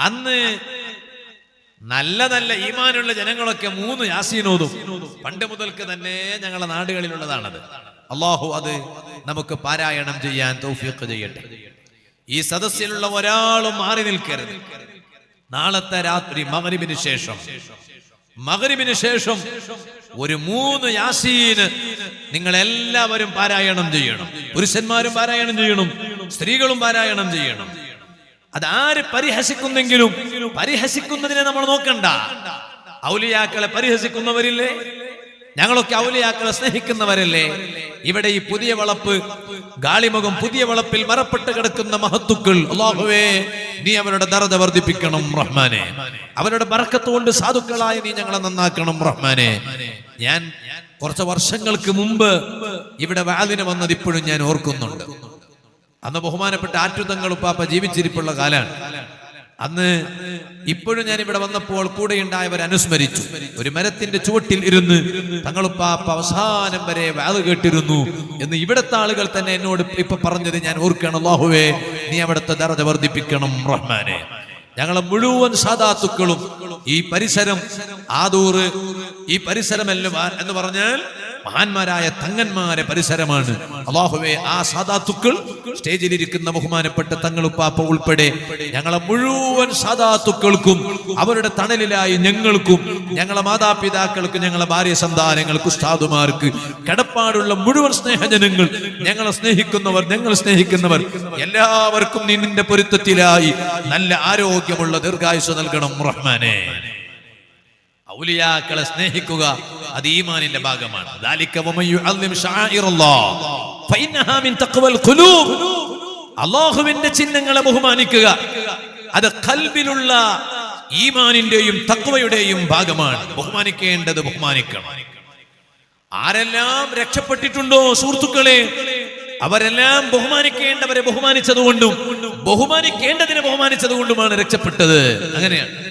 അന്ന് നല്ല നല്ല ഈമാനുള്ള ജനങ്ങളൊക്കെ മൂന്ന് യാസീനോതും. പണ്ട് മുതൽക്ക് തന്നെ ഞങ്ങളുടെ നാടുകളിലുള്ളതാണത്. അള്ളാഹു അത് നമുക്ക് പാരായണം ചെയ്യാൻ തൗഫീഖ് ചെയ്യട്ടെ. ഈ സദസ്സിലുള്ള ഒരാളും മാറി നിൽക്കരുത്. നാളത്തെ രാത്രി മകരിബിന് ശേഷം. മകരിബിന് ശേഷം ഒരു മൂന്ന് യാസീന് നിങ്ങൾ എല്ലാവരും പാരായണം ചെയ്യണം. പുരുഷന്മാരും പാരായണം ചെയ്യണം. സ്ത്രീകളും പാരായണം ചെയ്യണം. അതാര് പരിഹസിക്കുന്നെങ്കിലും പരിഹസിക്കുന്നതിനെ നമ്മൾ നോക്കണ്ട. ഔലിയാക്കളെ പരിഹസിക്കുന്നവരില്ലേ? ഞങ്ങളൊക്കെ ഔലിയാക്കളെ സ്നേഹിക്കുന്നവരല്ലേ? ഇവിടെ ഈ പുതിയ വളപ്പ് ഗാളിമുഖം പുതിയ വളപ്പിൽ മറപ്പെട്ട് കിടക്കുന്ന മഹത്തുക്കൾ. അള്ളാഹുവേ നീ അവരുടെ ദറത വർദ്ധിപ്പിക്കണം റഹ്മാനെ. അവരുടെ ബറക്കത്തുകൊണ്ട് സാധുക്കളായി നീ ഞങ്ങളെ നന്നാക്കണം റഹ്മാനെ. ഞാൻ കുറച്ച് വർഷങ്ങൾക്ക് മുമ്പ് ഇവിടെ വാതിന് വന്നത് ഇപ്പോഴും ഞാൻ ഓർക്കുന്നുണ്ട്. അന്ന് ബഹുമാനപ്പെട്ട ആറ്റുതങ്ങൾ ഉപ്പാപ്പ ജീവിച്ചിരിപ്പുള്ള കാലാണ് അന്ന് ഇപ്പോഴും ഞാൻ ഇവിടെ വന്നപ്പോൾ കൂടെ കൂടെയുണ്ടായവർ അനുസ്മരിച്ചു. ഒരു മരത്തിന്റെ ചുവട്ടിൽ ഇരുന്ന് തങ്ങളുപ്പാപ്പ അവസാനം വരെ വാത് കേട്ടിരുന്നു എന്ന് ഇവിടുത്തെ ആളുകൾ തന്നെ എന്നോട് ഇപ്പൊ പറഞ്ഞത് ഞാൻ ഓർക്കണം അല്ലാഹുവേ നീ അവിടുത്തെ ദർജ വർദ്ധിപ്പിക്കണം റഹ്മാനെ. ഞങ്ങളെ മുഴുവൻ സാധാത്തുക്കളും ഈ പരിസരം ആദൂറ് ഈ പരിസരമെല്ലാം എന്ന് പറഞ്ഞാൽ മഹാന്മാരായ തങ്ങന്മാരെ പരിസരമാണ്. അള്ളാഹുവെ ആ സാധാത്തുക്കൾ സ്റ്റേജിലിരിക്കുന്ന ബഹുമാനപ്പെട്ട തങ്ങളുപ്പാപ്പ ഉൾപ്പെടെ ഞങ്ങളെ മുഴുവൻ സാധാത്തുക്കൾക്കും അവരുടെ തണലിലായി ഞങ്ങൾക്കും ഞങ്ങളെ മാതാപിതാക്കൾക്ക് ഞങ്ങളെ ഭാര്യ സന്താനങ്ങൾക്ക് ഉസ്താദുമാർക്ക് കടപ്പാടുള്ള മുഴുവൻ സ്നേഹജനങ്ങൾ ഞങ്ങളെ സ്നേഹിക്കുന്നവർ ഞങ്ങൾ സ്നേഹിക്കുന്നവർ എല്ലാവർക്കും നിന്നിന്റെ നിന്റെ പൊരുത്തത്തിലായി നല്ല ആരോഗ്യമുള്ള ദീർഘായുസ് നൽകണം റഹ്മാനെ. ഔലിയാക്കളെ സ്നേഹിക്കുക അത് ഈമാനിന്റെ ഭാഗമാണ്. അള്ളാഹുവിന്റെ ചിഹ്നങ്ങളെ ബഹുമാനിക്കുക. അത് കൽബിലുള്ള ഈമാനിന്റെയും തക്വയുടെയും ഭാഗമാണ്. ബഹുമാനിക്കേണ്ടത് ബഹുമാനിക്കണം. ആരെല്ലാം രക്ഷപ്പെട്ടിട്ടുണ്ടോ സുഹൃത്തുക്കളെ? അവരെല്ലാം ബഹുമാനിക്കേണ്ടവരെ ബഹുമാനിച്ചതുകൊണ്ടും ബഹുമാനിക്കേണ്ടതിനെ ബഹുമാനിച്ചതുകൊണ്ടുമാണ് രക്ഷപ്പെട്ടത്. അങ്ങനെയാണ്.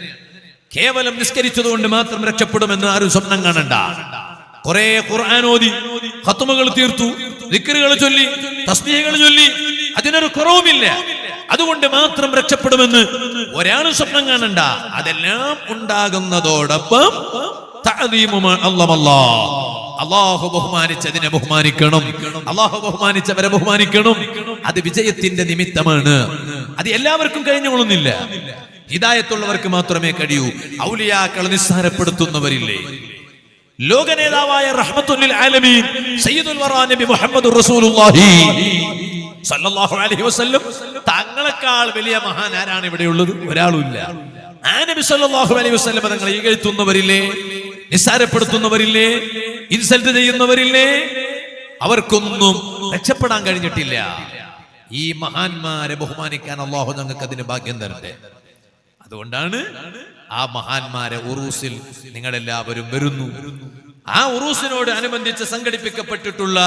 കേവലം നിസ്കരിച്ചതുകൊണ്ട് മാത്രം രക്ഷപ്പെടുമെന്ന് ആരും സ്വപ്നം കാണണ്ട. കുറെ ഖുർആൻ ഓതി ഹത്തുമകൾ തീർത്തു ദിക്കറുകൾ ചൊല്ലി തസ്മീകൾ ചൊല്ലി അതിനൊരു കുറവുമില്ല. അതുകൊണ്ട് മാത്രം രക്ഷപ്പെടുമെന്ന് ഒരാൾ സ്വപ്നം കാണണ്ട. അതെല്ലാം ഉണ്ടാകുന്നതോടൊപ്പം. അള്ളാഹു ബഹുമാനിച്ചതിനെ ബഹുമാനിക്കണം. അള്ളാഹു ബഹുമാനിച്ചവരെ ബഹുമാനിക്കണം. അത് വിജയത്തിന്റെ നിമിത്തമാണ്. അത് എല്ലാവർക്കും കഴിഞ്ഞുകൊള്ളുന്നില്ല. ഹിദായത്തുള്ളവർക്ക് മാത്രമേ കഴിയൂ. ഔലിയാക്കൾ നിസ്സാരപ്പെടുത്തുന്നവരില്ലേ? ലോക നേതാവായ റഹ്മത്തുൽ ആലമീൻ സയ്യിദുൽ വറാ നബി മുഹമ്മദ് റസൂലുള്ളാഹി സല്ലല്ലാഹു അലൈഹി വസല്ലം. തങ്ങളെക്കാൾ വലിയ മഹാൻ ആരാണ് ഇവിടെ ഉള്ളത്? ഒരാളുമില്ല. ആ നബി സല്ലല്ലാഹു അലൈഹി വസല്ലം തങ്ങളെ ഇകഴ്ത്തുന്നവരില്ലേ നിസ്സാരപ്പെടുത്തുന്നവരില്ലേ? ഇൻസൾട്ട് ചെയ്യുന്നവരില്ലേ? അവർക്കൊന്നും രക്ഷപ്പെടാൻ കഴിഞ്ഞിട്ടില്ല. ഈ മഹാന്മാരെ ബഹുമാനിക്കാൻ അള്ളാഹു ഞങ്ങൾക്ക് അതിന് ഭാഗ്യം തരട്ടെ. അതുകൊണ്ടാണ് ആ മഹാന്മാരെ ഉറൂസിൽ നിങ്ങളെല്ലാവരും വരുന്നു. ആ ഉറൂസിനോട് അനുബന്ധിച്ച് സംഘടിപ്പിക്കപ്പെട്ടിട്ടുള്ള